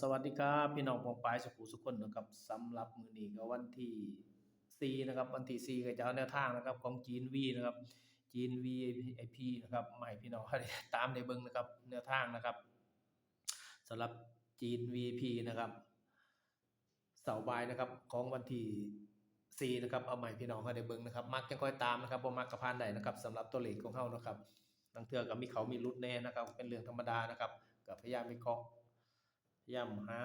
สวัสดีครับพี่น้องปองปายสุขุสุขคนนะครับสำหรับมือนี้ก็วันที่4นะครับวันที่4ก็จะเอาแนวทางนะครับของจีนวีนะครับจีน VIP นะครับให้พี่น้องตามได้เบิ่งนะครับแนวทางนะครับสำหรับจีน VIP นะครับเสาร์บ่ายนะครับของวันที่4นะครับเอาใหม่พี่น้องให้ได้เบิ่งนะครับมักจังค่อยตามนะครับบ่มักก็ผ่านได้นะครับสำหรับตัวเลขของเฮานะครับบางเทื่อก็มีเขามีหลุดแน่นะครับเป็นเรื่องธรรมดานะครับก็พยายามวิเคราะห์ ยายามหา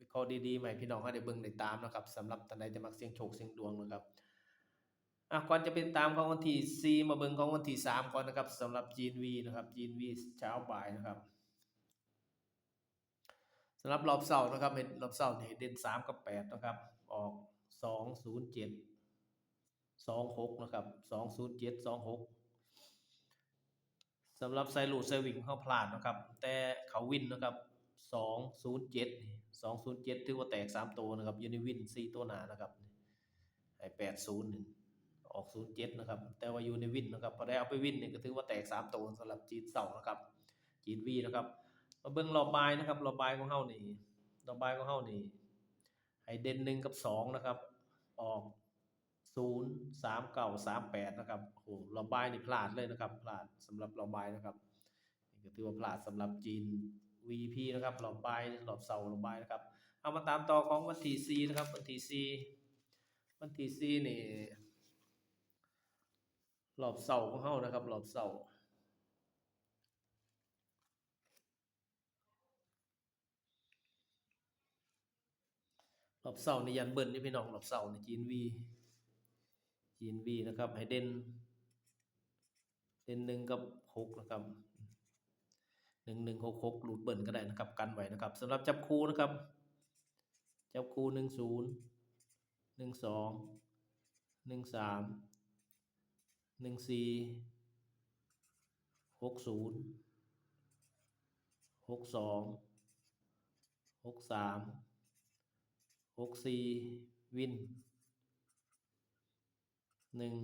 วิเคราะห์ดีๆใหม่พี่น้องให้ได้เบิ่งได้ตามนะครับสำหรับท่านใดจะมักเสี่ยงโชคเสี่ยงดวงนะครับอะก่อนจะเป็นตามของวันที่ 4 มาเบิ่งของวันที่ 3 ก่อนนะครับสำหรับจีนวีนะครับจีนวีเช้าบ่ายนะครับสำหรับรอบเสาร์นะครับเห็นรอบเสาร์นี่เด่น3กับ8นะครับ ออก207 26นย์เจ็ดสองหกนะครับ207 26สองหกสำหรับไซรูไซวิ่งเข้าพลาดนะครับ แต่เขาวินนะครับ สองศูนย์เจ็ดสองศูนย์เจ็ดถือว่าแตกสามตัวนะครับยูนิวินสี่ตัวหนานะครับไอแปดศูนย์ออกศูนย์เจ็ดนะครับ แต่ว่ายูนิวินนะครับพอได้เอาไปวินเนี่ยก็ถือว่าแตกสามตัวสำหรับจีนเสานะครับ จีนวีนะครับ มาเบิ่งรอบบายนะครับรอบบายของเฮานี่รอบบายของเฮานี่ไอเด่นหนึ่งกับสองนะครับ ออกศูนย์สามเก้าสามแปดนะครับโอ้โหรอบบายนี่พลาดเลยนะครับ พลาดสำหรับรอบบายนะครับก็ถือว่าพลาดสำหรับจีน VP นะครับรอบบายรอบเสาร์รอบบายนะครับ เอามาตามต่อของวันที่ 4 นะครับ วันที่ 4 วันที่ 4 นี่รอบเสาของเฮานะครับรอบเสาร์รอบเสาร์นี่ยันเบิ้ลนี่พี่น้องรอบเสาร์นี่จีนวีจีนวีนะครับ ให้เด่นเด่นหนึ่งกับหกนะครับ หนึ่งหนึ่งหกหกหลุดเบิ่นก็ได้นะครับ กันไว้นะครับสำหรับจับคู่นะครับ จับคู่หนึ่งศูนย์หนึ่งสองหนึ่งสามหนึ่งสี่หกศูนย์หกสองหกสามหกสี่วินหนึ่ง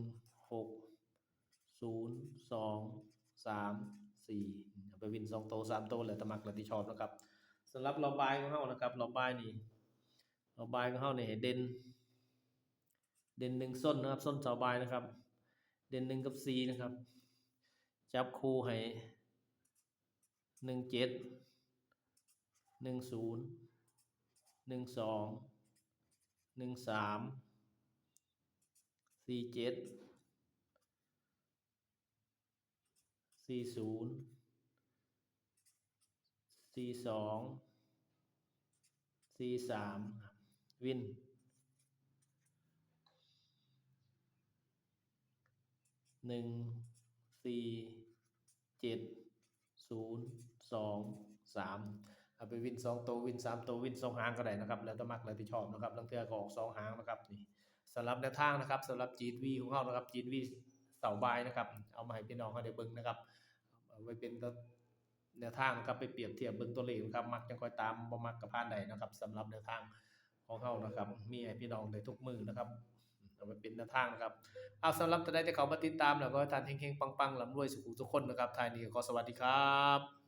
หกศูนย์สองสาม สี่ไปวินสองโตสามโตแล้วแตมักแล้วที่ชอบนะครับสำหรับเรอบายของเฮานะครับเรอบายนี่เรอบายของเฮานี่ให้เด่นเด่นหนึ่งส้นนะครับส้นสาวบายนะครับ เด่นหนึ่งกับสี่นะครับ จับคู่ให้หนึ่งเจ็ดหนึ่งศูนย์หนึ่งสองหนึ่งสามสี่เจ็ด สี่ศูนย์สี่สองสี่สามวินหนึ่งสี่เจ็ดศูนย์สองสามเอาไปวินสองตัววินสามตัววินสองหางก็ได้นะครับ แล้วแต่มักแล้วที่ชอบนะครับลังเทือก็ออกสองหางนะครับนี่สำหรับแนวทางนะครับสำหรับจีนวีของเขานะครับจีนวี เสาบายนะครับ เอามาให้พี่น้องเขาได้เบิ่งนะครับเอาไว้เป็นแนวทางนะครับไปเปรียบเทียบเบิ่งตัวเลขนะครับ มักจังคอยตามบ่มักกับพานใดนะครับสำหรับแนวทางของเขานะครับ มีให้พี่น้องได้ทุกมือนะครับเอาไว้เป็นแนวทางนะครับเอาสำหรับจะไดที่เขามาติดตามแล้วก็ท่านเฮงๆปังๆลำรวยสุขุทุกคนนะครับท่ายนี้ขอสวัสดีครับ